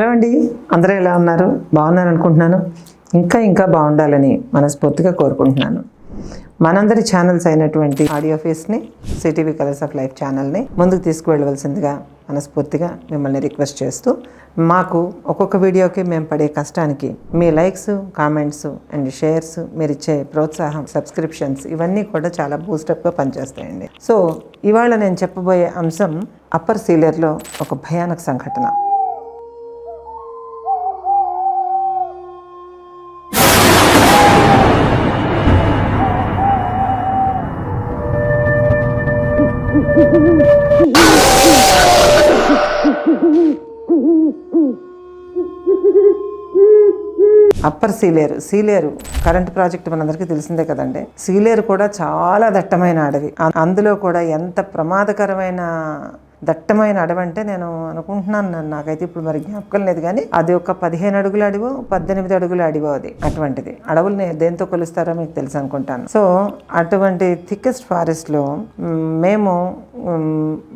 Hello అండి అందరూ ఎలా ఉన్నారు? బాగున్నారు అనుకుంటున్నాను. ఇంకా ఇంకా బాగుండాలని మనస్ఫూర్తిగా కోరుకుంటున్నాను. మనందరి ఛానల్స్ అయినటువంటి ఆడియో ఫేస్ని సిటీవీ కలర్స్ ఆఫ్ లైఫ్ ఛానల్ని ముందుకు తీసుకువెళ్ళవలసిందిగా మనస్ఫూర్తిగా మిమ్మల్ని రిక్వెస్ట్ చేస్తూ మాకు ఒక్కొక్క వీడియోకి మేము పడే కష్టానికి మీ లైక్స్ కామెంట్స్ అండ్ షేర్స్ మీరు ఇచ్చే ప్రోత్సాహం సబ్స్క్రిప్షన్స్ ఇవన్నీ కూడా చాలా బూస్టప్గా పనిచేస్తాయండి. సో ఇవాళ నేను చెప్పబోయే అంశం అప్పర్ సీలియర్లో ఒక భయానక సంఘటన. Upper Sileru Sileru current project మనందరికీ తెలిసిందే కదండి. సీలేరు కూడా చాలా దట్టమైన అడవి. అందులో కూడా ఎంత ప్రమాదకరమైన దట్టమైన అడవి అంటే నేను అనుకుంటున్నాను నన్ను. నాకైతే ఇప్పుడు మరి జ్ఞాపకం లేదు కానీ అది ఒక పదిహేను అడుగుల అడివో పద్దెనిమిది అడుగుల అడివో అది అటువంటిది. అడవుల్ని దేంతో కొలుస్తారో మీకు తెలుసు అనుకుంటాను. సో అటువంటి థిక్కెస్ట్ ఫారెస్ట్లో మేము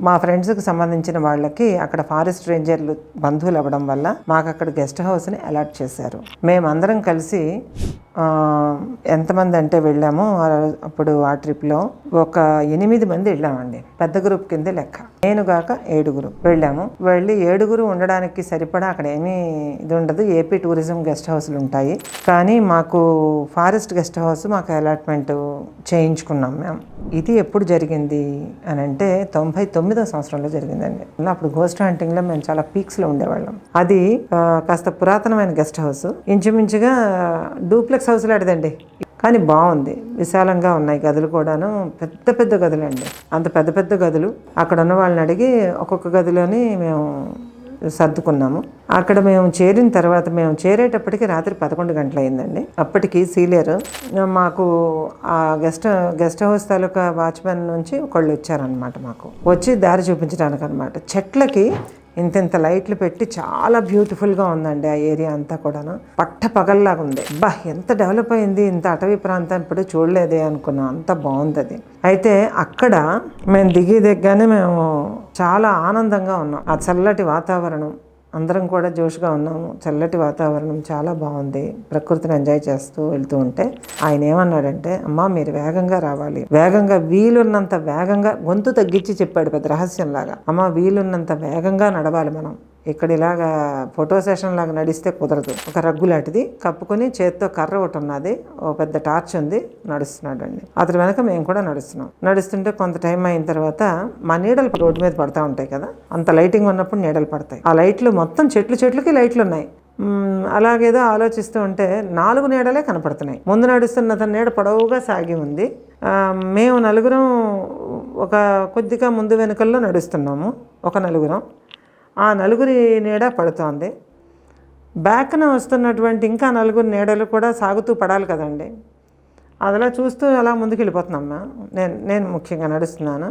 మా ఫ్రెండ్స్కి సంబంధించిన వాళ్ళకి అక్కడ ఫారెస్ట్ రేంజర్లు బంధువులు అవ్వడం వల్ల మాకు అక్కడ గెస్ట్ హౌస్ని అలాట్ చేశారు. మేమందరం కలిసి ఎంతమంది అంటే వెళ్ళాము అప్పుడు ఆ ట్రిప్లో ఒక ఎనిమిది మంది వెళ్ళామండి. పెద్ద గ్రూప్ కింద లెక్క. నేను కాక ఏడుగురు వెళ్ళాము. వెళ్ళి ఏడుగురు ఉండడానికి సరిపడా అక్కడ ఏమీ ఇది ఉండదు. ఏపీ టూరిజం గెస్ట్ హౌస్లు ఉంటాయి. కానీ మాకు ఫారెస్ట్ గెస్ట్ హౌస్ మాకు అలాట్మెంట్ చేయించుకున్నాం మేము ఇది ఎప్పుడు జరిగింది అని అంటే తొంభై తొమ్మిదో సంవత్సరంలో జరిగిందండి. అప్పుడు గోస్ట్ హంటింగ్లో మేము చాలా పీక్స్లో ఉండేవాళ్ళం. అది కాస్త పురాతనమైన గెస్ట్ హౌస్. ఇంచుమించుగా డూప్లెక్స్ హౌస్ లాంటిదండి. కానీ బాగుంది. విశాలంగా ఉన్నాయి గదులు కూడాను. పెద్ద పెద్ద గదులు అండి అంత పెద్ద పెద్ద గదులు. అక్కడ ఉన్న వాళ్ళని అడిగి ఒక్కొక్క గదిలోని మేము సర్దుకున్నాము. అక్కడ మేము చేరిన తర్వాత మేము చేరేటప్పటికి రాత్రి పదకొండు గంటలు అయిందండి అప్పటికి సీలియర్ మాకు ఆ గెస్ట్ గెస్ట్ హౌస్ తాలూకా వాచ్మెన్ నుంచి ఒకళ్ళు వచ్చారనమాట మాకు. వచ్చి దారి చూపించడానికి అనమాట చెట్లకి ఇంత ఇంత లైట్లు పెట్టి చాలా బ్యూటిఫుల్గా ఉందండి ఆ ఏరియా అంతా కూడాను. పట్ట పగల్లాగా ఉంది. బా ఎంత డెవలప్ అయింది ఇంత అటవీ ప్రాంతం ఇప్పుడు చూడలేదే అనుకున్నాం. అంత బాగుంది అది. అయితే అక్కడ మేము దిగి దిగ్గానే మేము చాలా ఆనందంగా ఉన్నాం. ఆ చల్లటి వాతావరణం అందరం కూడా జోష్గా ఉన్నాము. చల్లటి వాతావరణం చాలా బాగుంది. ప్రకృతిని ఎంజాయ్ చేస్తూ వెళ్తూ ఉంటే ఆయన ఏమన్నాడంటే అమ్మా మీరు వేగంగా రావాలి. వేగంగా వీలున్నంత వేగంగా గొంతు తగ్గించి చెప్పాడు పెద్ద రహస్యంలాగా. అమ్మ వీలున్నంత వేగంగా నడవాలి మనం. ఇక్కడ ఇలాగా ఫోటో సెషన్ లాగా నడిస్తే కుదరదు. ఒక రగ్గు లాంటిది. కప్పుకొని చేత్తో కర్ర ఒకటి ఉన్నది. ఓ పెద్ద టార్చ్ ఉంది. నడుస్తున్నాడు అండి అతని వెనక మేము కూడా నడుస్తున్నాం. నడుస్తుంటే కొంత టైం అయిన తర్వాత మా నీడలు రోడ్డు మీద పడతా ఉంటాయి కదా. అంత లైటింగ్ ఉన్నప్పుడు నీడలు పడతాయి. ఆ లైట్లు మొత్తం చెట్లు చెట్లకి లైట్లు ఉన్నాయి. అలాగేదో ఆలోచిస్తూ ఉంటే నాలుగు నీడలే కనపడుతున్నాయి. ముందు నడుస్తున్న అతని నీడ పొడవుగా సాగి ఉంది. మేము నలుగురం ఒక కొద్దిగా ముందు వెనుకల్లో నడుస్తున్నాము. ఒక నలుగురం. ఆ నలుగురి నీడ పడుతోంది. బ్యాక్న వస్తున్నటువంటి ఇంకా నలుగురు నీడలు కూడా సాగుతూ పడాలి కదండి. అదిలా చూస్తూ అలా ముందుకు వెళ్ళిపోతున్నామ్మా నేను నేను ముఖ్యంగా నడుస్తున్నాను.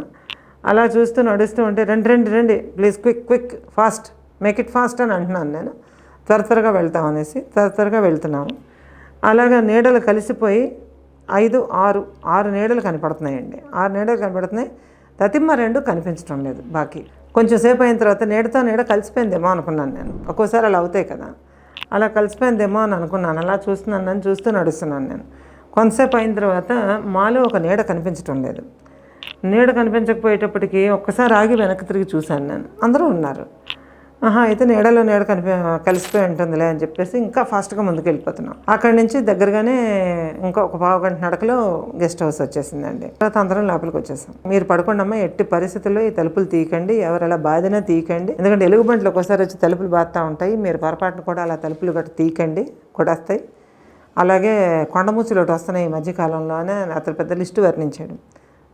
అలా చూస్తూ నడుస్తూ ఉంటే రండి రండి రండి please quick quick fast make it fast అని అంటున్నాను నేను. త్వర త్వరగా వెళ్తాం అనేసి త్వర త్వరగా వెళ్తున్నాము అలాగా నీడలు కలిసిపోయి ఐదు ఆరు ఆరు నీడలు కనపడుతున్నాయండి. ఆరు నీడలు కనపడుతున్నాయి. తతిమ్మ రెండు కనిపించడం లేదు. బాకీ కొంచెం సేపు అయిన తర్వాత నీడతో నీడ కలిసిపోయిందేమో అనుకున్నాను నేను. ఒక్కోసారి అలా అవుతాయి కదా. అలా కలిసిపోయిందేమో అని అనుకున్నాను. అలా చూస్తున్నాను నన్ను చూస్తూ నడుస్తున్నాను నేను. కొంతసేపు అయిన తర్వాత మాలో ఒక నీడ కనిపించటం లేదు. నీడ కనిపించకపోయేటప్పటికి ఒక్కసారి ఆగి వెనక్కి తిరిగి చూశాను నేను. అందరూ ఉన్నారు. ఆహా అయితే నీడలో నీడ కనిపి కలిసిపోయి ఉంటుందిలే అని చెప్పేసి ఇంకా ఫాస్ట్గా ముందుకు వెళ్ళిపోతున్నాం అక్కడి నుంచి దగ్గరగానే ఇంకా ఒక పావు గంట నడకలో గెస్ట్ హౌస్ వచ్చేసిందండి. తర్వాత అందరం లోపలికి వచ్చేసాం. మీరు పడుకోండమ్మా ఎట్టి పరిస్థితుల్లో ఈ తలుపులు తీయకండి ఎవరెలా అలా బాధినా తీయకండి. ఎందుకంటే ఎలుగుబంట్లు ఒకసారి వచ్చి తలుపులు బాగుతూ ఉంటాయి. మీరు పొరపాటున కూడా అలా తలుపులు గట్టు తీయకండి కొడేస్తాయి అలాగే కొండముచ్చులు ఒకటి వస్తున్నాయి ఈ మధ్యకాలంలోనే అతను పెద్ద లిస్టు వర్ణించాడు.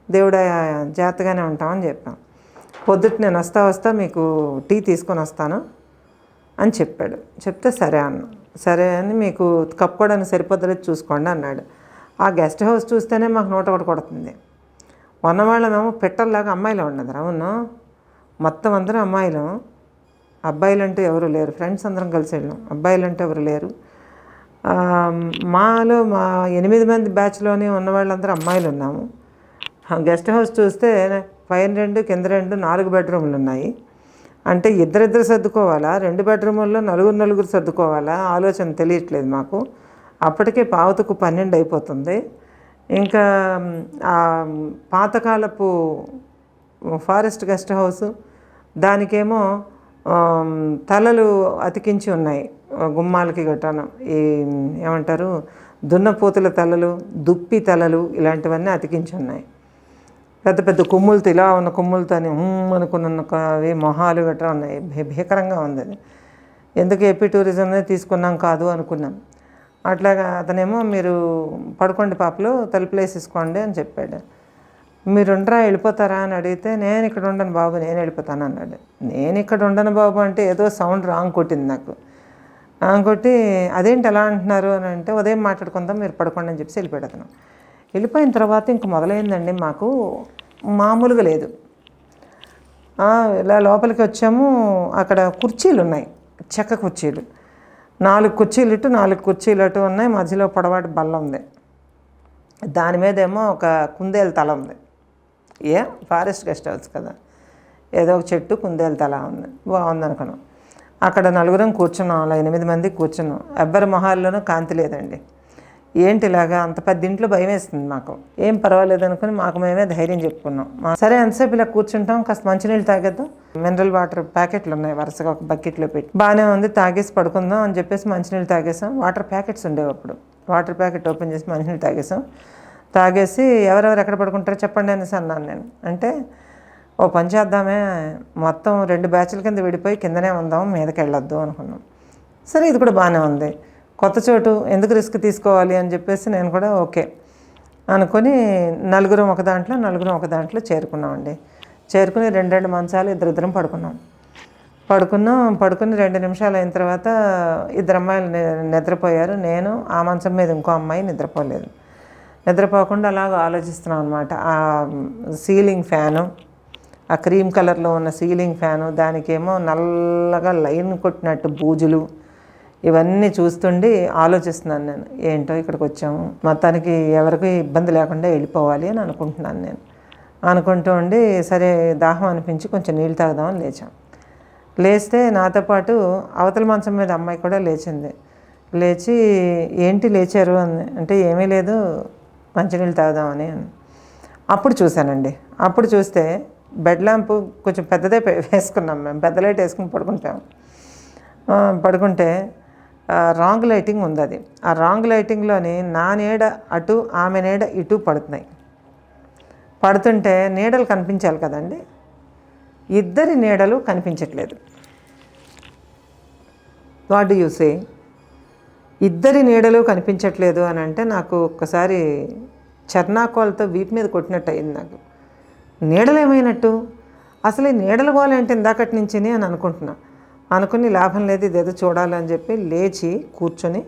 దేవుడ జాగ్రత్తగానే ఉంటామని చెప్పాం. పొద్దుట నేను వస్తా వస్తా మీకు టీ తీసుకొని వస్తాను అని చెప్పాడు. చెప్తే సరే అన్న. సరే అని మీకు కప్పుకోవడానికి సరిపోద్దలేదు చూసుకోండి అన్నాడు. ఆ గెస్ట్ హౌస్ చూస్తేనే మాకు నూట ఒకటి కొడుతుంది. ఉన్నవాళ్ళమేమో పిట్టల్లాగా అమ్మాయిలు ఉన్నది అవును? మొత్తం అందరూ అమ్మాయిలు. అబ్బాయిలు అంటే ఎవరు లేరు. ఫ్రెండ్స్ అందరం కలిసి వెళ్ళాం. అబ్బాయిలు అంటే ఎవరు లేరు. మాలో మా ఎనిమిది మంది బ్యాచ్లోనే ఉన్న వాళ్ళందరూ అమ్మాయిలు ఉన్నాము. గెస్ట్ హౌస్ చూస్తే పైన రెండు కింద రెండు నాలుగు బెడ్రూమ్లు ఉన్నాయి. అంటే ఇద్దరిద్దరు సర్దుకోవాలా? రెండు బెడ్రూముల్లో నలుగురు నలుగురు సర్దుకోవాలా? ఆలోచన తెలియట్లేదు మాకు. అప్పటికే పావుతకు పన్నెండు అయిపోతుంది. ఇంకా ఆ పాతకాలపు ఫారెస్ట్ గెస్ట్ హౌస్ దానికేమో తలలు అతికించి ఉన్నాయి. గుమ్మాలకి గట్టాను ఈ ఏమంటారు? దున్నపోతుల తలలు దుప్పి తలలు ఇలాంటివన్నీ అతికించి ఉన్నాయి. పెద్ద పెద్ద కొమ్ములతో ఇలా ఉన్న కొమ్ములతో ఉమ్ అనుకున్న అవి మొహాలు గట్రా ఉన్నాయి. భీకరంగా ఉంది అది. ఎందుకు ఏపీ అనేది తీసుకున్నాం కాదు అనుకున్నాం. అట్లాగా అతనేమో మీరు పడుకోండి పాపలు తలుపులేసేసుకోండి అని చెప్పాడు. మీరు ఉండరా వెళ్ళిపోతారా అని అడిగితే నేను ఇక్కడ ఉండను బాబు నేను వెళ్ళిపోతాను అన్నాడు. నేను ఇక్కడ ఉండను బాబు అంటే ఏదో సౌండ్ రాంగ్ కొట్టింది నాకు. రాంగ్ కొట్టి అదేంటి ఎలా అంటున్నారు అని అంటే ఉదయం మాట్లాడుకుందాం మీరు పడుకోండి అని చెప్పి వెళ్ళిపోయాడు అతను. వెళ్ళిపోయిన తర్వాత ఇంక మొదలైందండి మాకు మామూలుగా లేదు. ఇలా లోపలికి వచ్చాము. అక్కడ కుర్చీలు ఉన్నాయి చెక్క కుర్చీలు. నాలుగు కుర్చీలు ఇటు నాలుగు కుర్చీలు అటు ఉన్నాయి. మధ్యలో పొడవాటి బల్ల ఉంది. దాని మీద ఏమో ఒక కుందేలు తల ఉంది. ఏ? ఫారెస్ట్ గెస్ట్ హౌస్ కదా. ఏదో ఒక చెట్టు కుందేలు తల ఉంది. బాగుంది అనుకున్నాం. అక్కడ నలుగురం కూర్చున్నాం. అలా ఎనిమిది మంది కూర్చున్నాం. ఎవ్వరి మొహాల్లోనూ కాంతి లేదండి. ఏంటి ఇలాగా అంత పెద్ద ఇంట్లో భయం వేస్తుంది మాకు. ఏం పర్వాలేదు అనుకుని మాకు మేమే ధైర్యం చెప్పుకున్నాం. సరే ఎంతసేపు ఇలా కూర్చుంటాం కాస్త మంచినీళ్ళు తాగేద్దాం. మినరల్ వాటర్ ప్యాకెట్లు ఉన్నాయి వరుసగా ఒక బకెట్లో పెట్టి. బాగానే ఉంది తాగేసి పడుకుందాం అని చెప్పేసి మంచినీళ్ళు తాగేసాం. వాటర్ ప్యాకెట్స్ ఉండేవి అప్పుడు. వాటర్ ప్యాకెట్ ఓపెన్ చేసి మంచినీళ్ళు తాగేసాం. తాగేసి ఎవరెవరు ఎక్కడ పడుకుంటారో చెప్పండి అనేసి అన్నాను నేను. అంటే ఓ పని చేద్దామే మొత్తం రెండు బ్యాచ్ల కింద విడిపోయి కిందనే ఉందాం మీదకి వెళ్ళొద్దు అనుకున్నాం. సరే ఇది కూడా బాగానే ఉంది. కొత్త చోటు ఎందుకు రిస్క్ తీసుకోవాలి అని చెప్పేసి నేను కూడా ఓకే అనుకొని నలుగురం ఒక దాంట్లో నలుగురం ఒక దాంట్లో చేరుకున్నామండి. చేరుకుని రెండు రెండు మంచాలు ఇద్దరిద్దరం పడుకున్నాం. పడుకున్నాం పడుకుని రెండు నిమిషాలు అయిన తర్వాత ఇద్దరు అమ్మాయిలు నిద్రపోయారు. నేను ఆ మంచం మీద ఇంకో అమ్మాయి నిద్రపోలేదు. నిద్రపోకుండా అలాగ ఆలోచిస్తున్నాం అనమాట ఆ సీలింగ్ ఫ్యాను ఆ క్రీమ్ కలర్లో ఉన్న సీలింగ్ ఫ్యాను దానికేమో నల్లగా లైన్ కొట్టినట్టు బూజులు ఇవన్నీ చూస్తుండి ఆలోచిస్తున్నాను నేను. ఏంటో ఇక్కడికి వచ్చాము. మొత్తానికి ఎవరికి ఇబ్బంది లేకుండా వెళ్ళిపోవాలి అని అనుకుంటున్నాను నేను. అనుకుంటూ ఉండి సరే దాహం అనిపించి కొంచెం నీళ్ళు తాగుదామని లేచాం. లేస్తే నాతో పాటు అవతల మంచం మీద అమ్మాయి కూడా లేచింది. లేచి ఏంటి లేచారు? అని అంటే ఏమీ లేదు మంచినీళ్ళు తాగుదామని అని. అప్పుడు చూశానండి. అప్పుడు చూస్తే బెడ్ ల్యాంప్ కొంచెం పెద్దదే వేసుకున్నాం మేము. పెద్ద లైట్ వేసుకుని పడుకుంటాం. పడుకుంటే రాంగ్ లైటింగ్ ఉంది అది ఆ రాంగ్ లైటింగ్లోని నా నీడ అటు ఆమె నీడ ఇటు పడుతున్నాయి. పడుతుంటే నీడలు కనిపించాలి కదండి? ఇద్దరి నీడలు కనిపించట్లేదు. వాట్ డు యూ సే ఇద్దరి నీడలు కనిపించట్లేదు అని అంటే నాకు ఒక్కసారి చర్నాకోలతో వీపు మీద కొట్టినట్టు అయింది నాకు. నీడలు ఏమైనట్టు అసలు ఈ నీడల గోల అంటే ఇందాకటి నుంచి అని అనుకుంటున్నాను అనుకుని లాభం లేదు ఇదేదో చూడాలని చెప్పి లేచి కూర్చొని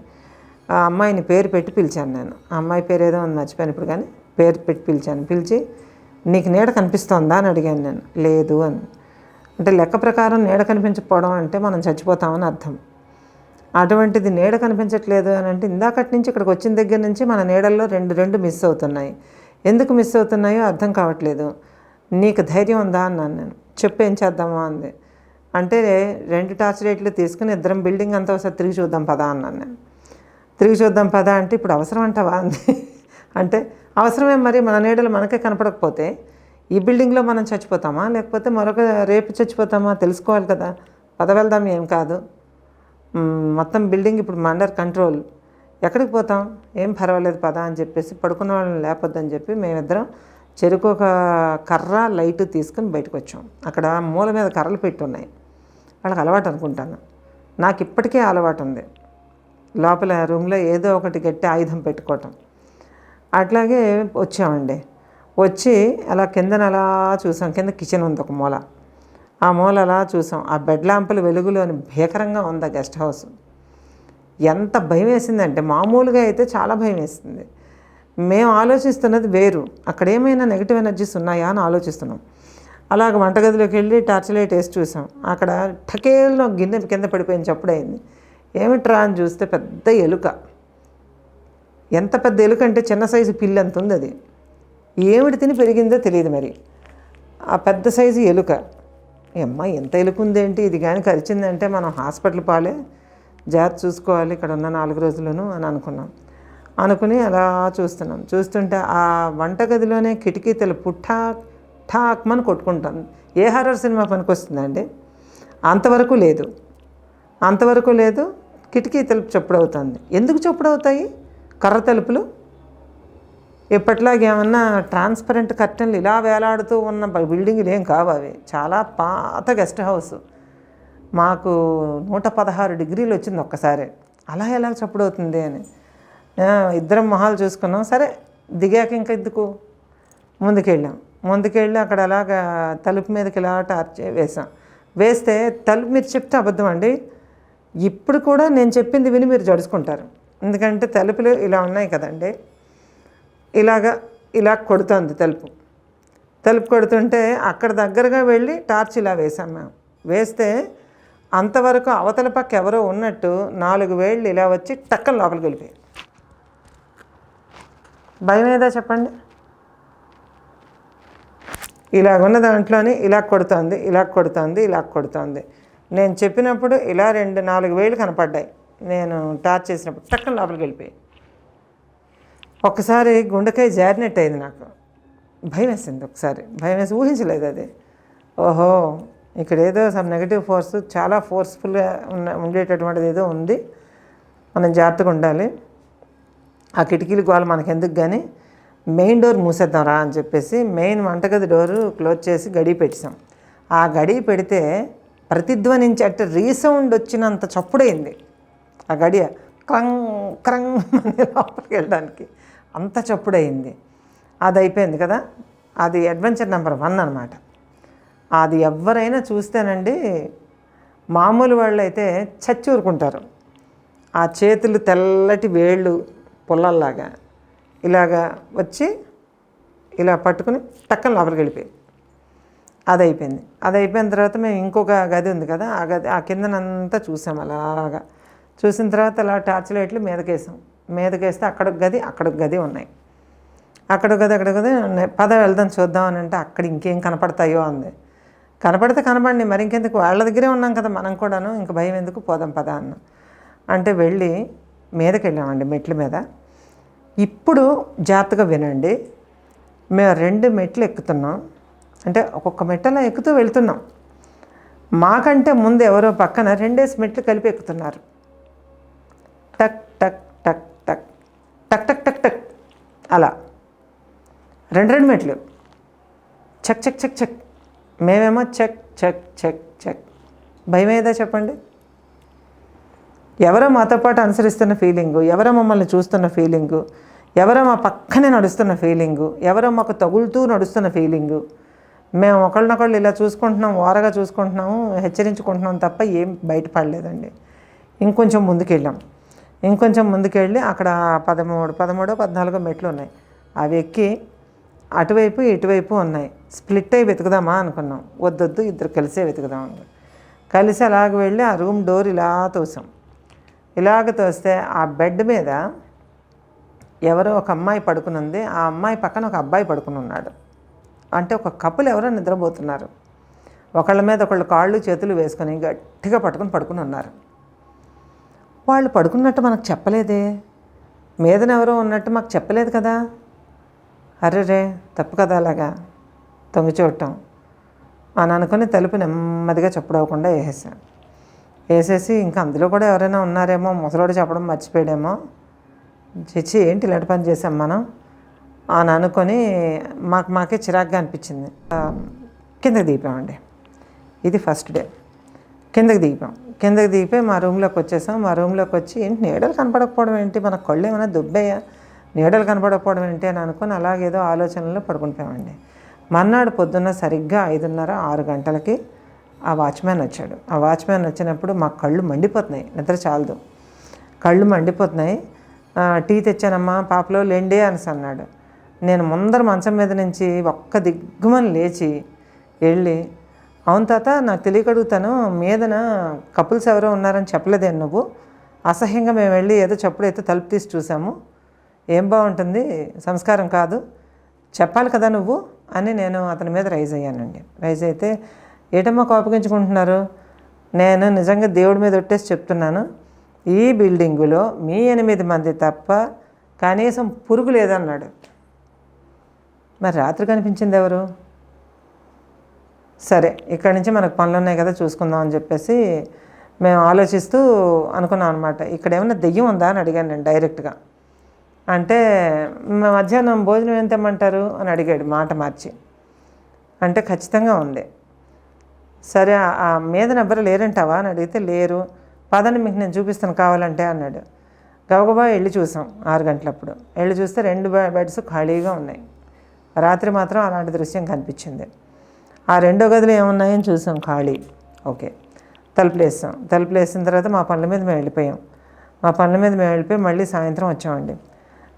ఆ అమ్మాయిని పేరు పెట్టి పిలిచాను నేను. ఆ అమ్మాయి పేరు ఏదో ఉంది మర్చిపోయాను ఇప్పుడు కానీ. పేరు పెట్టి పిలిచాను. పిలిచి నీకు నీడ కనిపిస్తోందా? అని అడిగాను నేను. లేదు అని. అంటే లెక్క ప్రకారం నీడ కనిపించకపోవడం అంటే మనం చచ్చిపోతామని అర్థం. అటువంటిది నీడ కనిపించట్లేదు అని అంటే ఇందాకటి నుంచి ఇక్కడికి వచ్చిన దగ్గర నుంచి మన నీడల్లో రెండు రెండు మిస్ అవుతున్నాయి. ఎందుకు మిస్ అవుతున్నాయో అర్థం కావట్లేదు. నీకు ధైర్యం ఉందా? అన్నాను నేను. చెప్పేం చేద్దామా అంది. అంటే రెండు టార్చ్ లైట్లు తీసుకుని ఇద్దరం బిల్డింగ్ అంతా ఒకసారి తిరిగి చూద్దాం పదా అన్నాను నేను. తిరిగి చూద్దాం పదా అంటే ఇప్పుడు అవసరం అంటావా అంది. అంటే అవసరమే మరి మన నీడలు మనకే కనపడకపోతే ఈ బిల్డింగ్లో మనం చచ్చిపోతామా? లేకపోతే మరొక రేపు చచ్చిపోతామా? తెలుసుకోవాలి కదా. పద వెళ్దాం ఏం కాదు. మొత్తం బిల్డింగ్ ఇప్పుడు మండర్ కంట్రోల్. ఎక్కడికి పోతాం? ఏం పర్వాలేదు పదా అని చెప్పేసి పడుకున్న వాళ్ళని లేపొద్దని చెప్పి మేమిద్దరం చెరుకు ఒక కర్ర లైట్ తీసుకుని బయటకు వచ్చాం. అక్కడ మూల మీద కర్రలు పెట్టి ఉన్నాయి. వాళ్ళకి అలవాటు అనుకుంటాను. నాకు ఇప్పటికే అలవాటు ఉంది. లోపల రూమ్లో ఏదో ఒకటి గట్టి ఆయుధం పెట్టుకోవటం. అట్లాగే వచ్చామండి. వచ్చి అలా కిందన అలా చూసాం. కింద కిచెన్ ఉంది ఒక మూల. ఆ మూల అలా చూసాం. ఆ బెడ్ ల్యాంపులు వెలుగులోని భీకరంగా ఉంది ఆ గెస్ట్ హౌస్. ఎంత భయం వేసిందంటే మామూలుగా అయితే చాలా భయం వేసింది. మేము ఆలోచిస్తున్నది వేరు. అక్కడ ఏమైనా నెగిటివ్ ఎనర్జీస్ ఉన్నాయా అని ఆలోచిస్తున్నాం. అలాగ వంటగదిలోకి వెళ్ళి టార్చ్ లైట్ వేసి చూసాం. అక్కడ ఠకేల్లో గిన్నె కింద పడిపోయిన చప్పుడైంది. ఏమిట్రా అని చూస్తే పెద్ద ఎలుక. ఎంత పెద్ద ఎలుక అంటే చిన్న సైజు పిల్లి అంత ఉంది అది? ఏమిటి తిని పెరిగిందో తెలియదు మరి. ఆ పెద్ద సైజు ఎలుక. అమ్మ ఎంత ఎలుక ఉందేంటి? ఇది కానీ కరిచిందంటే మనం హాస్పిటల్ పాలే. జాగ్రత్త చూసుకోవాలి ఇక్కడ ఉన్న నాలుగు రోజులను అని అనుకున్నాం. అనుకుని అలా చూస్తున్నాం. చూస్తుంటే ఆ వంటగదిలోనే కిటికీ తెలు పుట్ట ఠాక్మని మని ఏ హర్రర్ సినిమా పనికొస్తుందండి? అంతవరకు లేదు. అంతవరకు లేదు. కిటికీ తలుపు చప్పుడవుతుంది. ఎందుకు చప్పుడవుతాయి? కర్ర తలుపులు? ఇప్పట్లాగే ఏమన్నా ట్రాన్స్పరెంట్ కర్టన్లు ఇలా వేలాడుతూ ఉన్న బిల్డింగ్లు బిల్డింగులు ఏం కావు అవి. చాలా పాత గెస్ట్ హౌస్. మాకు నూట పదహారు డిగ్రీలు వచ్చింది ఒక్కసారి. అలా ఎలా చప్పుడవుతుంది అని. ఇద్దరం మొహాలు చూసుకున్నాం. సరే దిగాక ఇంక ఎందుకు? ముందుకెళ్ళాం. ముందుకెళ్ళి అక్కడ అలాగా తలుపు మీదకి ఇలా టార్చ్ వేసాం వేస్తే తలుపు మీరు చెప్తే అబద్ధం అండి. ఇప్పుడు కూడా నేను చెప్పింది విని మీరు జడుచుకుంటారు. ఎందుకంటే తలుపులు ఇలా ఉన్నాయి కదండి. ఇలాగా ఇలా కొడుతుంది తలుపు. తలుపు కొడుతుంటే అక్కడ దగ్గరగా వెళ్ళి టార్చ్ ఇలా వేసాం మేము. వేస్తే అంతవరకు అవతల పక్క ఎవరో ఉన్నట్టు నాలుగు వేళ్ళు ఇలా వచ్చి టక్కన లోపలికి వెళ్ళిపోయాయి భయం ఏదా చెప్పండి? ఇలాగున్న దాంట్లోనే ఇలా కొడుతోంది ఇలా కొడుతోంది ఇలా కొడుతోంది. నేను చెప్పినప్పుడు ఇలా రెండు నాలుగు వేలు కనపడ్డాయి. నేను టార్చ్ చేసినప్పుడు టక్కన లోపలికి వెళ్ళిపోయాయి. ఒక్కసారి గుండెకాయ జారినట్టు అయింది నాకు. భయం వేసింది ఒకసారి. భయం వేసి ఊహించలేదు అది. ఓహో ఇక్కడ ఏదో సమ్ నెగటివ్ ఫోర్స్ చాలా ఫోర్స్ఫుల్గా ఉన్న ఉండేటటువంటిది ఏదో ఉంది. మనం జాగ్రత్తగా ఉండాలి. ఆ కిటికీలు గోల మనకెందుకు కానీ మెయిన్ డోర్ మూసేద్దాం రా అని చెప్పేసి మెయిన్ వంటగది డోరు క్లోజ్ చేసి గడి పెట్టాం ఆ గడి పెడితే ప్రతిధ్వనించి అంటే రీసౌండ్ వచ్చినంత చప్పుడైంది. ఆ గడియ క్రంగ్ క్రంగ్ అని లోపలికి వెళ్ళడానికి అంత చప్పుడైంది. అది అయిపోయింది కదా? అది అడ్వెంచర్ నెంబర్ వన్ అనమాట అది ఎవరైనా చూస్తేనండి మామూలు వాళ్ళు అయితే చచ్చి ఊరుకుంటారు. ఆ చేతులు తెల్లటి వేళ్ళు పుల్లల్లాగా. ఇలాగా వచ్చి ఇలా పట్టుకుని టక్కన లోపలికి వెళ్ళిపోయి అది అయిపోయింది అది అయిపోయిన తర్వాత మేము ఇంకొక గది ఉంది కదా ఆ గది ఆ కిందనంతా చూసాం అలాగా. చూసిన తర్వాత అలా టార్చ్ లైట్లు మీదకేసాం. మీదకేస్తే అక్కడ గది అక్కడ గది ఉన్నాయి. అక్కడ గది అక్కడ గది ఉన్నాయి. పద వెళ్దాం చూద్దాం అని అంటే అక్కడ ఇంకేం కనపడతాయో అంది. కనపడితే కనపడండి మరి ఇంకెందుకు? వాళ్ళ దగ్గరే ఉన్నాం కదా మనం కూడాను ఇంక భయం ఎందుకు? పోదాం పద అన్న. అంటే వెళ్ళి మీదకి వెళ్ళామండి మెట్ల మీద. ఇప్పుడు జాగ్రత్తగా వినండి. మేము రెండు మెట్లు ఎక్కుతున్నాం. అంటే ఒక్కొక్క మెట్టలా ఎక్కుతూ వెళ్తున్నాం. మాకంటే ముందు ఎవరో పక్కన రెండేసి మెట్లు కలిపి ఎక్కుతున్నారు. టక్ టక్ టక్ టక్ టక్ టక్ టక్ టక్ అలా. రెండు రెండు మెట్లు. Check check check check. మేమేమో చెక్ చెక్ చెక్ చెక్. భయం ఏదా చెప్పండి? ఎవరో మాతో పాటు అనుసరిస్తున్న ఫీలింగు ఎవరో మమ్మల్ని చూస్తున్న ఫీలింగు ఎవరో మా పక్కనే నడుస్తున్న ఫీలింగు ఎవరో మాకు తగులుతూ నడుస్తున్న ఫీలింగు మేము ఒకళ్ళనొకళ్ళు ఇలా చూసుకుంటున్నాం ఓరగా చూసుకుంటున్నాము హెచ్చరించుకుంటున్నాం తప్ప ఏం బయటపడలేదండి. ఇంకొంచెం ముందుకెళ్ళాం. ఇంకొంచెం ముందుకెళ్ళి అక్కడ పదమూడు పదమూడో పద్నాలుగో మెట్లు ఉన్నాయి. అవి ఎక్కి అటువైపు ఇటువైపు ఉన్నాయి. స్ప్లిట్ అయి వెతుకుదామా అనుకున్నాం. వద్దొద్దు ఇద్దరు కలిసే వెతుకుదాం కలిసి అలాగ వెళ్ళి ఆ రూమ్ డోర్ ఇలా తోసాం. ఇలాగ తోస్తే ఆ బెడ్ మీద ఎవరో ఒక అమ్మాయి పడుకుని ఉంది ఆ అమ్మాయి పక్కన ఒక అబ్బాయి పడుకుని ఉన్నాడు. అంటే ఒక కప్పులు ఎవరో నిద్రపోతున్నారు. ఒకళ్ళ మీద ఒకళ్ళు కాళ్ళు చేతులు వేసుకొని గట్టిగా పట్టుకుని పడుకుని ఉన్నారు. వాళ్ళు పడుకున్నట్టు మనకు చెప్పలేదే? మీదన ఎవరో ఉన్నట్టు మాకు చెప్పలేదు కదా? అర్రెరే తప్పు కదా అలాగా? తొంగి చూడటం. అని అనుకుని తలుపు నెమ్మదిగా చప్పుడవకుండా వేసేసాను. వేసేసి ఇంకా అందులో కూడా ఎవరైనా ఉన్నారేమో ముసలోడు చెప్పడం మర్చిపోయాడేమో. చిచ్చి ఏంటి ఇలాంటి పని చేసాం మనం? అని అనుకొని మాకు మాకే చిరాగ్గా అనిపించింది. కిందకి దిగిపోయామండి. ఇది ఫస్ట్ డే. కిందకి దిగిపోయాం. కిందకి దిగిపోయి మా రూమ్లోకి వచ్చేసాం. మా రూమ్లోకి వచ్చి ఏంటి నీడలు కనపడకపోవడం ఏంటి? మన కళ్ళు ఏమైనా దుబ్బయ్యా? నీడలు కనపడకపోవడం ఏంటి? అని అనుకుని అలాగేదో ఆలోచనలో పడుకుంటామండి మర్నాడు పొద్దున్న సరిగ్గా ఐదున్నర ఆరు గంటలకి ఆ వాచ్మ్యాన్ వచ్చాడు. ఆ వాచ్మ్యాన్ వచ్చినప్పుడు మా కళ్ళు మండిపోతున్నాయి. నిద్ర చాలదు. కళ్ళు మండిపోతున్నాయి. టీ తెచ్చానమ్మా పాపలో లేండి అనేసి అన్నాడు. నేను ముందర మంచం మీద నుంచి ఒక్క దిగ్గుమని లేచి వెళ్ళి అవును తాత నాకు తెలియకడుగుతాను మీదన కపుల్స్ ఎవరో ఉన్నారని చెప్పలేదే నువ్వు? అసహ్యంగా మేము వెళ్ళి ఏదో చప్పుడైతే తలుపు తీసి చూసాము. ఏం బాగుంటుంది సంస్కారం కాదు. చెప్పాలి కదా నువ్వు అని నేను అతని మీద రైజ్ అయ్యానండి. రైజ్ అయితే ఏటమ్మా కోపగించుకుంటున్నారు? నేను నిజంగా దేవుడి మీద ఒట్టేసి చెప్తున్నాను. ఈ బిల్డింగులో మీ ఎనిమిది మంది తప్ప కనీసం పురుగు లేదన్నాడు. మరి రాత్రి కనిపించింది ఎవరు? సరే ఇక్కడి నుంచి మనకు పనులు ఉన్నాయి కదా చూసుకుందాం అని చెప్పేసి మేము ఆలోచిస్తూ అనుకున్నాం అనమాట ఇక్కడ ఏమైనా దెయ్యం ఉందా అని అడిగాను నేను డైరెక్ట్గా. అంటే మధ్యాహ్నం భోజనం ఏం తెమ్మంటారు? అని అడిగాడు మాట మార్చి. అంటే ఖచ్చితంగా ఉంది. సరే ఆ- ఆ మీద లేరంటావా అని అడిగితే లేరు. పదండి మీకు నేను చూపిస్తాను కావాలంటే అన్నాడు. గబగబా వెళ్ళి చూసాం ఆరు గంటలప్పుడు. వెళ్ళి చూస్తే రెండు బెడ్స్ ఖాళీగా ఉన్నాయి. రాత్రి మాత్రం అలాంటి దృశ్యం కనిపించింది. ఆ రెండో గదిలో ఏమున్నాయని చూసాం ఖాళీ. ఓకే. తలుపులు తలుపులేసిన తలుపులు వేసిన తర్వాత మా పనుల మీద మేము వెళ్ళిపోయాం. మా పనుల మీద మేము వెళ్ళిపోయి మళ్ళీ సాయంత్రం వచ్చామండి.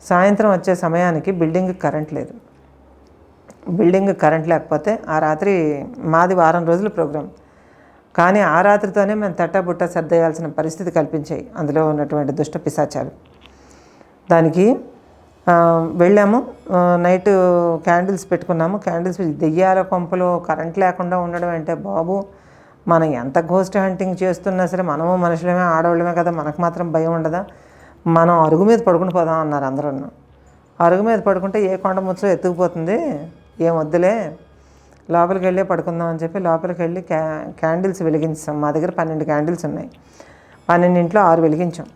సాయంత్రం వచ్చే సమయానికి బిల్డింగ్ కరెంట్ లేదు. బిల్డింగ్ కరెంట్ లేకపోతే ఆ రాత్రి మాది వారం రోజుల ప్రోగ్రాం. కానీ ఆ రాత్రితోనే మేము తట్టబుట్ట సర్దేయాల్సిన పరిస్థితి కల్పించాయి. అందులో ఉన్నటువంటి దుష్ట పిశాచాలు. దానికి వెళ్ళాము. నైట్ క్యాండిల్స్ పెట్టుకున్నాము. క్యాండిల్స్ దెయ్యాల కొంపలు కరెంట్ లేకుండా ఉండడం అంటే బాబు మనం ఎంత గోస్ట్ హంటింగ్ చేస్తున్నా సరే మనము మనుషులమే ఆడవాళ్ళమే కదా మనకు మాత్రం భయం ఉండదా? మనం అరుగు మీద పడుకుని పోదాం అన్నారు అందరూ అరుగు మీద పడుకుంటే ఏ కొండ ముచ్చో ఎత్తుకుపోతుంది. ఏం వద్దులే లోపలికి వెళ్ళి పడుకుందాం అని చెప్పి లోపలికి వెళ్ళి క్యా క్యాండిల్స్ వెలిగించాం. మా దగ్గర పన్నెండు క్యాండిల్స్ ఉన్నాయి. పన్నెండింట్లో ఆరు వెలిగించాం.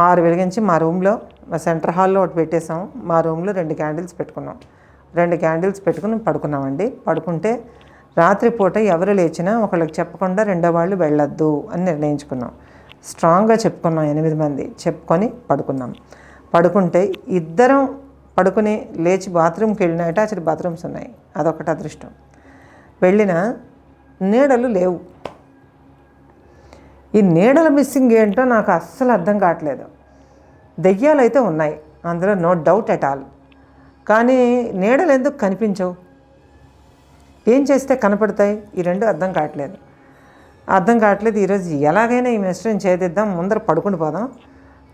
ఆరు వెలిగించి మా రూమ్లో మా సెంటర్ హాల్లో ఒకటి పెట్టేసాం మా రూమ్లో రెండు క్యాండిల్స్ పెట్టుకున్నాం. రెండు క్యాండిల్స్ పెట్టుకుని పడుకున్నామండి. పడుకుంటే రాత్రిపూట ఎవరు లేచినా ఒకళ్ళకి చెప్పకుండా రెండో వాళ్ళు వెళ్ళొద్దు అని నిర్ణయించుకున్నాం. స్ట్రాంగ్గా చెప్పుకున్నాం ఎనిమిది మంది. చెప్పుకొని పడుకున్నాం. పడుకుంటే ఇద్దరం పడుకుని లేచి బాత్రూమ్కి వెళ్ళిన అటాచ్డ్ బాత్రూమ్స్ ఉన్నాయి. అదొకటి అదృష్టం. వెళ్ళిన నీడలు లేవు. ఈ నీడల మిస్సింగ్ ఏంటో నాకు అస్సలు అర్థం కావట్లేదు. దెయ్యాలు అయితే ఉన్నాయి. అందులో నో డౌట్ ఎట్ ఆల్. కానీ నీడలు ఎందుకు కనిపించవు? ఏం చేస్తే కనపడతాయి? ఈ రెండు అర్థం కావట్లేదు. అర్థం కావట్లేదు. ఈరోజు ఎలాగైనా ఈ మిస్టరీని చేదిద్దాం ముందర పడుకుని పోదాం.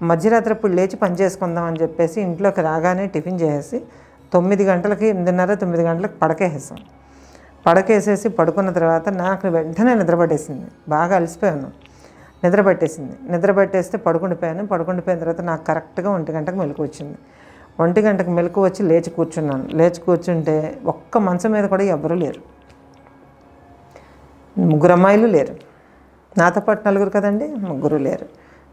మధ్యరాత్రి ఇప్పుడు లేచి పని చేసుకుందాం అని చెప్పేసి ఇంట్లోకి రాగానే టిఫిన్ చేసేసి తొమ్మిది గంటలకి ఎనిమిదిన్నర తొమ్మిది గంటలకు పడకేసాం పడకేసేసి పడుకున్న తర్వాత నాకు వెంటనే నిద్రపట్టేసింది. బాగా అలసిపోయాను. నిద్రపట్టేసింది. నిద్రపట్టేస్తే పడుకుండిపోయాను. పడుకుండిపోయిన తర్వాత నాకు కరెక్ట్గా ఒంటి గంటకు మెలకు వచ్చింది. ఒంటి గంటకు మెలకు వచ్చి లేచి కూర్చున్నాను. లేచి కూర్చుంటే ఒక్క మంచం మీద కూడా ఎవరూ లేరు. ముగ్గురు అమ్మాయిలు లేరు. నాతో పాటు నలుగురు కదండి? ముగ్గురు లేరు.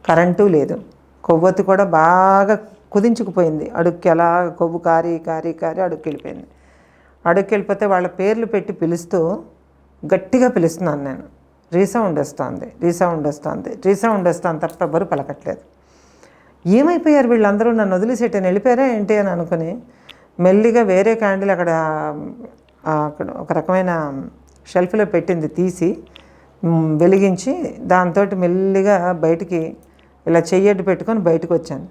కరెంటు లేదు. కొవ్వొత్తి కూడా బాగా కుదించుకుపోయింది. అడుక్కి అలా కొవ్వు కారి కారి కారి అడుక్కి వెళ్ళిపోయింది అడుక్కి వెళ్ళిపోతే వాళ్ళ పేర్లు పెట్టి పిలుస్తూ గట్టిగా పిలుస్తున్నాను నేను. రీసౌండ్ వస్తుంది రీసౌండ్ వస్తుంది రీసౌండ్ వస్తుంది తప్ప ఎవరు పలకట్లేదు. ఏమైపోయారు వీళ్ళందరూ? నన్ను వదిలేసేటని వెళ్ళిపోయారా ఏంటి అని అనుకుని మెల్లిగా వేరే క్యాండిల్ అక్కడ అక్కడ ఒక రకమైన షెల్ఫ్లో పెట్టింది తీసి వెలిగించి దాంతో మెల్లిగా బయటికి ఇలా చెయ్యడ్డు పెట్టుకొని బయటకు వచ్చాను.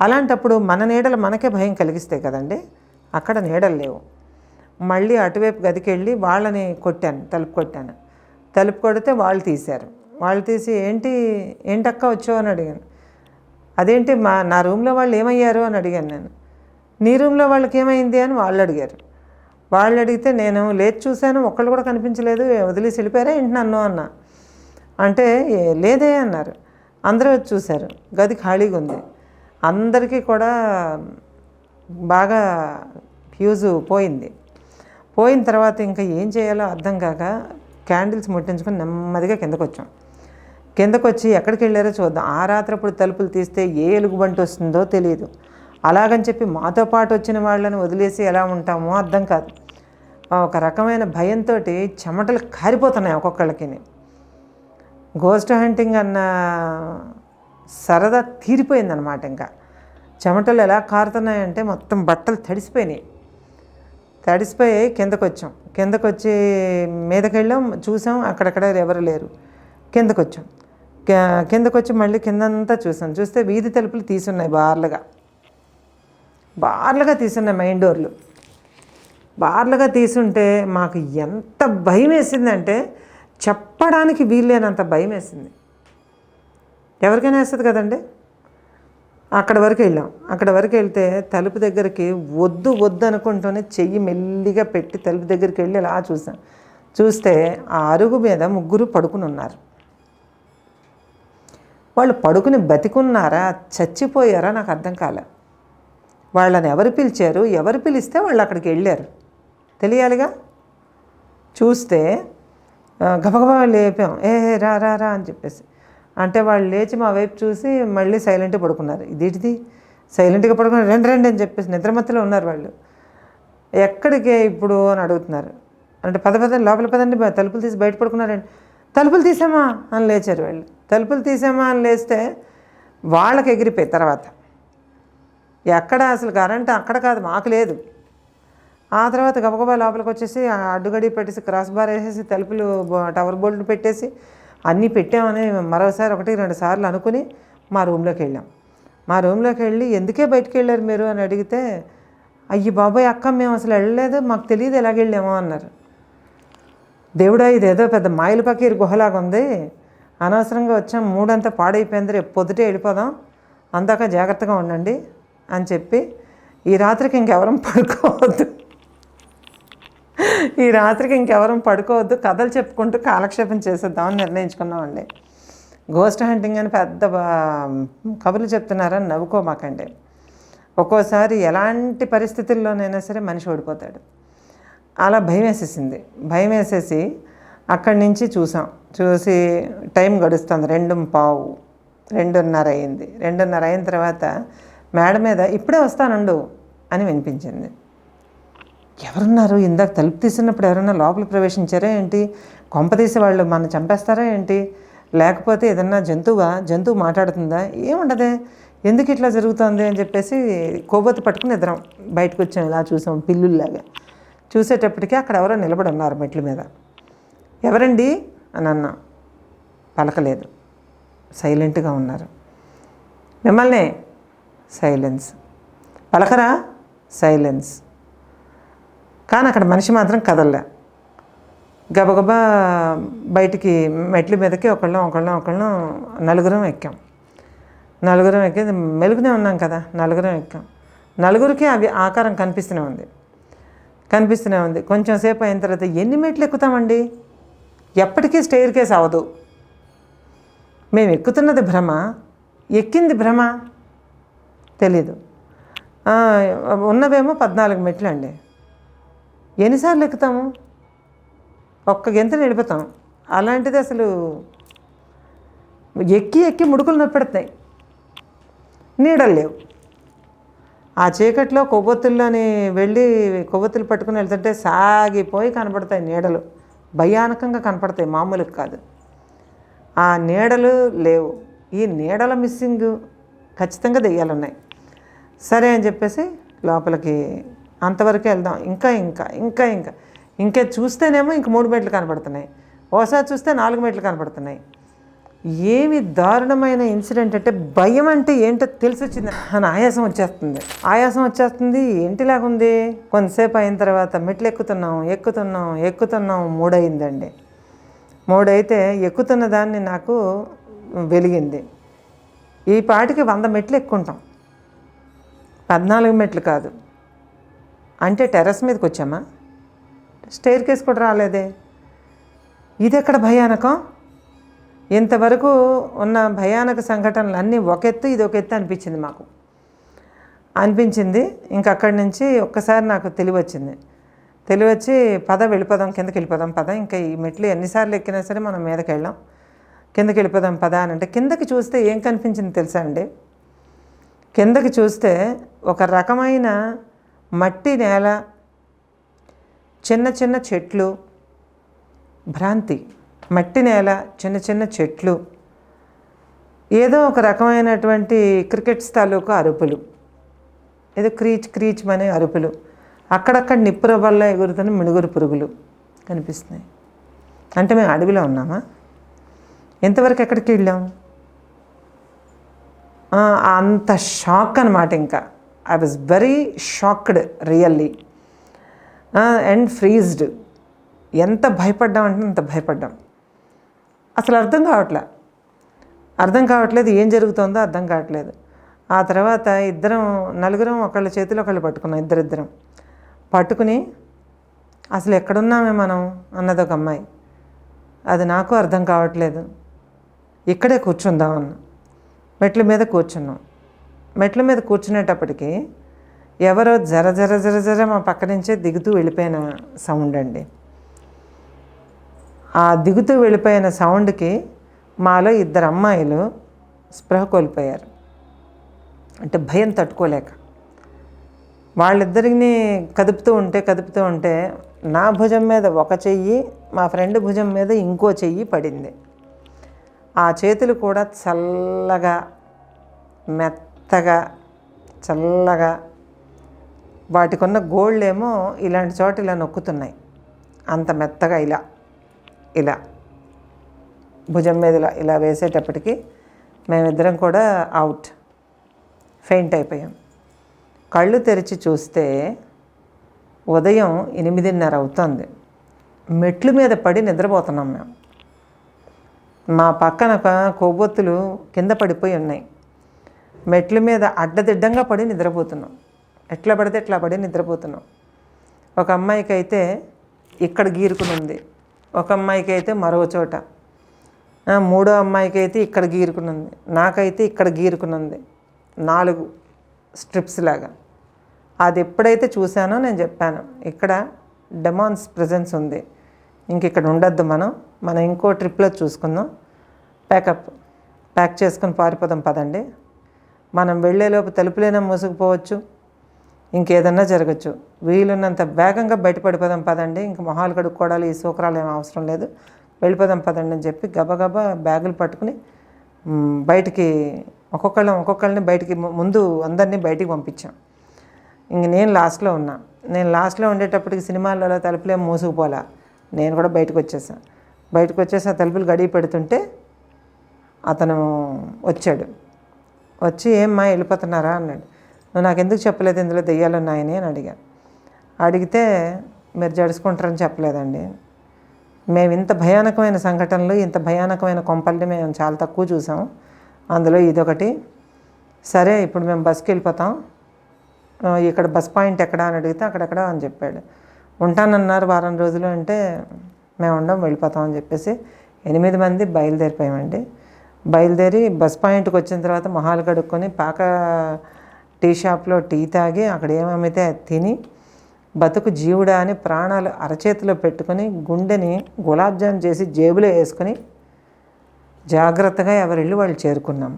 అలాంటప్పుడు మన నీడలు మనకే భయం కలిగిస్తాయి కదండి. అక్కడ నీడలు లేవు. మళ్ళీ అటువైపు గదికి వెళ్ళి వాళ్ళని కొట్టాను తలుపు కొట్టాను. తలుపు కొడితే వాళ్ళు తీశారు. వాళ్ళు తీసి ఏంటి ఏంటక్క వచ్చావు? అని అడిగాను. అదేంటి మా నా రూమ్లో వాళ్ళు ఏమయ్యారు? అని అడిగాను నేను. నీ రూమ్లో వాళ్ళకి ఏమైంది? అని వాళ్ళు అడిగారు. వాళ్ళు అడిగితే నేను లేచి చూశాను ఒక్కళ్ళు కూడా కనిపించలేదు వదిలేసి వెళ్ళిపోయారా? ఏంటి నన్ను అన్న. అంటే లేదే అన్నారు. అందరూ వచ్చి చూశారు. గది ఖాళీగా ఉంది. అందరికీ కూడా బాగా ఫ్యూజు పోయింది. పోయిన తర్వాత ఇంకా ఏం చేయాలో అర్థం కాక క్యాండిల్స్ ముట్టించుకొని నెమ్మదిగా కిందకు వచ్చాం కిందకు వచ్చి ఎక్కడికి వెళ్ళారో చూద్దాం. ఆ రాత్రి అప్పుడు తలుపులు తీస్తే ఏ ఎలుగుబంటి వస్తుందో తెలియదు అలాగని చెప్పి మాతో పాటు వచ్చిన వాళ్ళని వదిలేసి ఎలా ఉంటామో అర్థం కాదు. ఒక రకమైన భయంతో చెమటలు కారిపోతున్నాయి ఒక్కొక్కళ్ళకి గోస్ట్ హంటింగ్ అన్న సరదా తీరిపోయిందనమాట ఇంకా. చెమటలు ఎలా కారుతున్నాయంటే మొత్తం బట్టలు తడిసిపోయినాయి. తడిసిపోయి కిందకు వచ్చాం కిందకు వచ్చి మీదకి వెళ్ళాం చూసాం అక్కడక్కడ ఎవరు లేరు. కిందకు వచ్చాం కిందకు వచ్చి మళ్ళీ కిందంతా చూసాం. చూస్తే వీధి తలుపులు తీసున్నాయి బార్లుగా. బార్లుగా తీసున్నాయి మెయిన్ డోర్లు. బార్లుగా తీసుంటే మాకు ఎంత భయం వేసిందంటే చెప్పడానికి వీల్లేనంత భయం వేసింది ఎవరికైనా వేస్తుంది కదండి? అక్కడ వరకు వెళ్ళాం. అక్కడ వరకు వెళ్తే తలుపు దగ్గరికి వద్దు వద్దు అనుకుంటూనే చెయ్యి మెల్లిగా పెట్టి తలుపు దగ్గరికి వెళ్ళి అలా చూసాం చూస్తే ఆ అరుగు మీద ముగ్గురు పడుకుని ఉన్నారు. వాళ్ళు పడుకుని బతికున్నారా చచ్చిపోయారా నాకు అర్థం కాలే. వాళ్ళని ఎవరు పిలిచారు ఎవరు పిలిస్తే వాళ్ళు అక్కడికి వెళ్ళారు. తెలియాలిగా? చూస్తే గబగబా లేపాం. ఏ ఏ, రా రా రా అని చెప్పేసి. అంటే వాళ్ళు లేచి మా వైపు చూసి మళ్ళీ సైలెంట్గా పడుకున్నారు. ఇదేటిది? సైలెంట్గా పడుకున్నారు. రెండు రెండు అని చెప్పేసి నిద్రమత్తులో ఉన్నారు వాళ్ళు. ఎక్కడికే ఇప్పుడు అని అడుగుతున్నారు. అంటే పద పద లోపల పదండి తలుపులు తీసి బయట పడుకున్నారండి. తలుపులు తీసామా అని లేచారు వాళ్ళు. తలుపులు తీసామా అని లేస్తే వాళ్ళకి ఎగిరిపోయి తర్వాత. ఎక్కడ అసలు కరెంట్ అక్కడ కాదు మాకు లేదు. ఆ తర్వాత గబగబా లోపలికి వచ్చేసి అడ్డుగడి పెట్టేసి క్రాస్ బార్ వేసేసి తలుపులు టవర్ బోల్ట్లు పెట్టేసి అన్నీ పెట్టామని మరోసారి ఒకటి రెండు సార్లు అనుకుని మా రూమ్లోకి వెళ్ళాం. మా రూమ్లోకి వెళ్ళి ఎందుకే బయటికి వెళ్ళారు మీరు అని అడిగితే అయ్యి బాబాయ్ అక్క మేము అసలు వెళ్ళలేదు మాకు తెలియదు ఎలాగ వెళ్ళామో అన్నారు. దేవుడా ఇదేదో పెద్ద మాయిల పకీర్ గుహలాగా ఉంది. అనవసరంగా వచ్చాం మూడంతా పాడైపోయింది రేపు పొద్దుటే వెళ్ళిపోదాం అందాక జాగ్రత్తగా ఉండండి అని చెప్పి ఈ రాత్రికి ఇంకెవరం పడుకోవద్దు. ఈ రాత్రికి ఇంకెవరం పడుకోవద్దు. కథలు చెప్పుకుంటూ కాలక్షేపం చేసేద్దామని నిర్ణయించుకున్నామండి. గోస్ట్ హంటింగ్ అని పెద్ద కబుర్లు చెప్తున్నారని నవ్వుకోమాకండి. ఒక్కోసారి ఎలాంటి పరిస్థితుల్లోనైనా సరే మనిషి ఓడిపోతాడు. అలా భయం వేసేసింది భయం వేసేసి అక్కడి నుంచి చూసాం. చూసి టైం గడుస్తుంది. రెండు పావు రెండున్నర అయింది. రెండున్నర అయిన తర్వాత మేడ మీద ఇప్పుడే వస్తానుండు అని వినిపించింది. ఎవరున్నారు? ఇందాక తలుపు తీసినప్పుడు ఎవరైనా లోపల ప్రవేశించారా ఏంటి? కొంపతీసి వాళ్ళు మనం చంపేస్తారా ఏంటి? లేకపోతే ఏదన్నా జంతువా? జంతువు మాట్లాడుతుందా? ఏముండదే? ఎందుకు ఇట్లా జరుగుతుంది అని చెప్పేసి కొవ్వొత్తి పట్టుకుని ఇద్దరం బయటకు వచ్చాం. ఇలా చూసాం పిల్లుల్లాగా. చూసేటప్పటికీ అక్కడ ఎవరో నిలబడి ఉన్నారు మెట్ల మీద. ఎవరండి? అని అన్నా. పలకలేదు. సైలెంట్గా ఉన్నారు. మిమ్మల్నే సైలెన్స్. పలకరా? సైలెన్స్. కానీ అక్కడ మనిషి మాత్రం కదలలే. గబగబా బయటికి మెట్ల మీదకి ఒకళ్ళం ఒకళ్ళం ఒకళ్ళం నలుగురం ఎక్కాం. నలుగురం ఎక్కి మెలుగునే ఉన్నాం కదా నలుగురం ఎక్కాం. నలుగురికి అవి ఆకారం కనిపిస్తూనే ఉంది. కనిపిస్తూనే ఉంది. కొంచెం సేపు అయిన తర్వాత ఎన్ని మెట్లు ఎక్కుతామండి? ఎప్పటికీ స్టేర్ కేస్ అవ్వదు. మేము ఎక్కుతున్నది భ్రమ. ఎక్కింది భ్రమ. తెలీదు. ఉన్నవేమో పద్నాలుగు మెట్లు అండి. ఎన్నిసార్లు ఎక్కుతాము? ఒక్క గెంత వెళ్ళిపోతాం అలాంటిది అసలు ఎక్కి ఎక్కి ముడుకులు నొప్పెడతాయి. నీడలు లేవు. ఆ చీకట్లో కొవ్వొత్తుల్లోని వెళ్ళి కొవ్వొత్తులు పట్టుకుని వెళ్తుంటే సాగిపోయి కనపడతాయి నీడలు. భయానకంగా కనపడతాయి మామూలుగా కాదు. ఆ నీడలు లేవు. ఈ నీడల మిస్సింగ్ ఖచ్చితంగా దెయ్యాలున్నాయి. సరే అని చెప్పేసి లోపలికి అంతవరకు వెళ్దాం. ఇంకా ఇంకా ఇంకా ఇంకా. ఇంకా చూస్తేనేమో ఇంక మూడు మెట్లు కనపడుతున్నాయి ఓసారి చూస్తే నాలుగు మెట్లు కనపడుతున్నాయి ఏమి దారుణమైన ఇన్సిడెంట్ అంటే భయం అంటే ఏంటో తెలిసి వచ్చింది అని ఆయాసం వచ్చేస్తుంది. ఆయాసం వచ్చేస్తుంది. ఏంటిలాగుంది కొంతసేపు అయిన తర్వాత మెట్లు ఎక్కుతున్నాం ఎక్కుతున్నాం ఎక్కుతున్నాం. మూడయిందండి. మూడైతే ఎక్కుతున్న దాన్ని నాకు వెలిగింది. ఈ పాటికి వంద మెట్లు ఎక్కుంటాం. పద్నాలుగు మెట్లు కాదు. అంటే టెర్రస్ మీదకి వచ్చామా? స్టేర్ కేస్ కూడా రాలేదే. ఇది ఎక్కడ భయానకం? ఇంతవరకు ఉన్న భయానక సంఘటనలు అన్నీ ఒక ఎత్తు ఇది ఒక ఎత్తు అనిపించింది మాకు. అనిపించింది ఇంక అక్కడి నుంచి ఒక్కసారి నాకు తెలివచ్చింది. తెలివచ్చి పద వెళ్ళిపోదాం కిందకి వెళ్ళిపోదాం పద. ఇంకా ఈ మెట్లు ఎన్నిసార్లు ఎక్కినా సరే మనం మీదకి వెళ్ళాం. కిందకి వెళ్ళిపోదాం పద అని అంటే కిందకి చూస్తే ఏం కనిపించింది తెలుసా అండి? కిందకి చూస్తే ఒక రకమైన మట్టి నేల చిన్న చిన్న చెట్లు భ్రాంతి. మట్టి నేల చిన్న చిన్న చెట్లు. ఏదో ఒక రకమైనటువంటి క్రికెట్స్ తాలూకు అరుపులు. ఏదో క్రీచ్ క్రీచ్ అనే అరుపులు. అక్కడక్కడ నిప్పుర వల్ల ఎగురుతున్న మిడుగురు పురుగులు కనిపిస్తున్నాయి. అంటే మేము అడవిలో ఉన్నామా? ఎంతవరకు ఎక్కడికి వెళ్ళాం? అంత షాక్ అనమాట ఇంకా. I was very shocked really and freezed ఎంత భయపడ్డాం అంటే అంత భయపడ్డాం. అసలు అర్థం కావట్లే. అర్థం కావట్లేదు ఏం జరుగుతుందో అర్థం కావట్లేదు. ఆ తర్వాత ఇద్దరం నలుగురం ఒకళ్ళ చేతిలో ఒకళ్ళు పట్టుకున్నాం ఇద్దరిద్దరం. పట్టుకుని అసలు ఎక్కడున్నామే మనం? అన్నది ఒక అమ్మాయి. అది నాకు అర్థం కావట్లేదు. ఇక్కడే కూర్చుందాం అన్న. మెట్ల మీద కూర్చున్నాం. మెట్ల మీద కూర్చునేటప్పటికి ఎవరో జర జర జర జర మా పక్క నుంచే దిగుతూ వెళ్ళిపోయిన సౌండ్ అండి. ఆ దిగుతూ వెళ్ళిపోయిన సౌండ్కి మాలో ఇద్దరు అమ్మాయిలు స్పృహ కోల్పోయారు. అంటే భయం తట్టుకోలేక. వాళ్ళిద్దరిని కదుపుతూ ఉంటే కదుపుతూ ఉంటే నా భుజం మీద ఒక చెయ్యి మా ఫ్రెండ్ భుజం మీద ఇంకో చెయ్యి పడింది. ఆ చేతులు కూడా చల్లగా మెత్త మెత్తగా చల్లగా వాటికున్న గోల్డ్ ఏమో ఇలాంటి చోట ఇలా నొక్కుతున్నాయి. అంత మెత్తగా ఇలా ఇలా. భుజం మీద ఇలా ఇలా వేసేటప్పటికి మేమిద్దరం కూడా అవుట్ ఫెయింట్ అయిపోయాం. కళ్ళు తెరిచి చూస్తే ఉదయం ఎనిమిదిన్నర అవుతుంది. మెట్లు మీద పడి నిద్రపోతున్నాం మేము. మా పక్కన ఒక కొవ్వొత్తులు కింద పడిపోయి ఉన్నాయి. మెట్ల మీద అడ్డదిడ్డంగా పడి నిద్రపోతున్నాం. ఎట్లా పడితే ఎట్లా పడి నిద్రపోతున్నాం. ఒక అమ్మాయికి అయితే ఇక్కడ గీరుకుని ఉంది ఒక అమ్మాయికి అయితే మరో చోట. మూడో అమ్మాయికి అయితే ఇక్కడ గీరుకుని ఉంది నాకైతే ఇక్కడ గీరుకుని ఉంది నాలుగు స్ట్రిప్స్ లాగా. అది ఎప్పుడైతే చూశానో నేను చెప్పాను ఇక్కడ డెమాన్స్ ప్రజెన్స్ ఉంది. ఇంక ఇక్కడ ఉండొద్దు మనం. మనం ఇంకో ట్రిప్లో చూసుకుందాం. ప్యాకప్ ప్యాక్ చేసుకుని పారిపోదాం పదండి. మనం వెళ్ళేలోపు తలుపులైనా మూసుకుపోవచ్చు ఇంకేదన్నా జరగచ్చు. వీలున్నంత వేగంగా బయటపడిపోదాం పదండి. ఇంక మొహాలు కడుక్కోవడాలు ఈ సూకరాలు ఏం అవసరం లేదు. వెళ్ళిపోదాం పదండి అని చెప్పి గబగబా బ్యాగులు పట్టుకుని బయటికి ఒక్కొక్కళ్ళని ఒక్కొక్కళ్ళని బయటికి ముందు అందరినీ బయటికి పంపించాం. ఇంక నేను లాస్ట్లో ఉన్నా. నేను లాస్ట్లో ఉండేటప్పటికి సినిమాలలో తలుపులేం మూసుకుపోలా. నేను కూడా బయటకు వచ్చేసాను బయటకు వచ్చేసి ఆ తలుపులు గడియ పెడుతుంటే అతను వచ్చాడు. వచ్చి ఏమ్మా వెళ్ళిపోతున్నారా? అన్నాడు. నువ్వు నాకు ఎందుకు చెప్పలేదు? ఇందులో దెయ్యాలు ఉన్నాయని అని అడిగాను. అడిగితే మీరు జడుచుకుంటారని చెప్పలేదండి. మేము ఇంత భయానకమైన సంఘటనలు ఇంత భయానకమైన కొంపల్ని మేము చాలా తక్కువ చూసాం. అందులో ఇదొకటి సరే ఇప్పుడు మేము బస్కి వెళ్ళిపోతాం. ఇక్కడ బస్ పాయింట్ ఎక్కడ? అని అడిగితే అక్కడెక్కడ అని చెప్పాడు. ఉంటానన్నారు వారం రోజులు అంటే మేము ఉండం వెళ్ళిపోతాం అని చెప్పేసి ఎనిమిది మంది బయలుదేరిపోయామండి. బయలుదేరి బస్ పాయింట్కి వచ్చిన తర్వాత మొహాలు కడుక్కొని పాక టీ షాప్లో టీ తాగి అక్కడ ఏమమ్మితే తిని బతుకు జీవుడా అని ప్రాణాలు అరచేతిలో పెట్టుకొని గుండెని గులాబ్జామ్ చేసి జేబులో వేసుకొని జాగ్రత్తగా ఎవరిల్లు వాళ్ళు చేరుకున్నాం.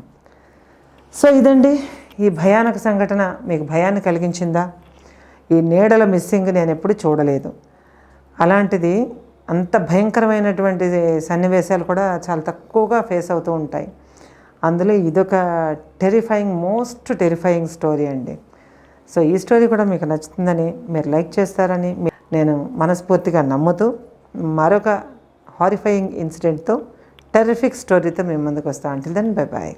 సో ఇదండి ఈ భయానక సంఘటన. మీకు భయాన్ని కలిగించిందా? ఈ నీడల మిస్సింగ్ నేను ఎప్పుడు చూడలేదు. అలాంటిది అంత భయంకరమైనటువంటి సన్నివేశాలు కూడా చాలా తక్కువగా ఫేస్ అవుతూ ఉంటాయి. అందులో ఇదొక టెరిఫైయింగ్ మోస్ట్ టెరిఫైయింగ్ స్టోరీ అండి. సో ఈ స్టోరీ కూడా మీకు నచ్చుతుందని మీరు లైక్ చేస్తారని నేను మనస్ఫూర్తిగా నమ్ముతూ మరొక హారిఫైయింగ్ ఇన్సిడెంట్తో టెరిఫిక్ స్టోరీతో మేము ముందుకు వస్తాం. అంటే దెన్ బై బాయ్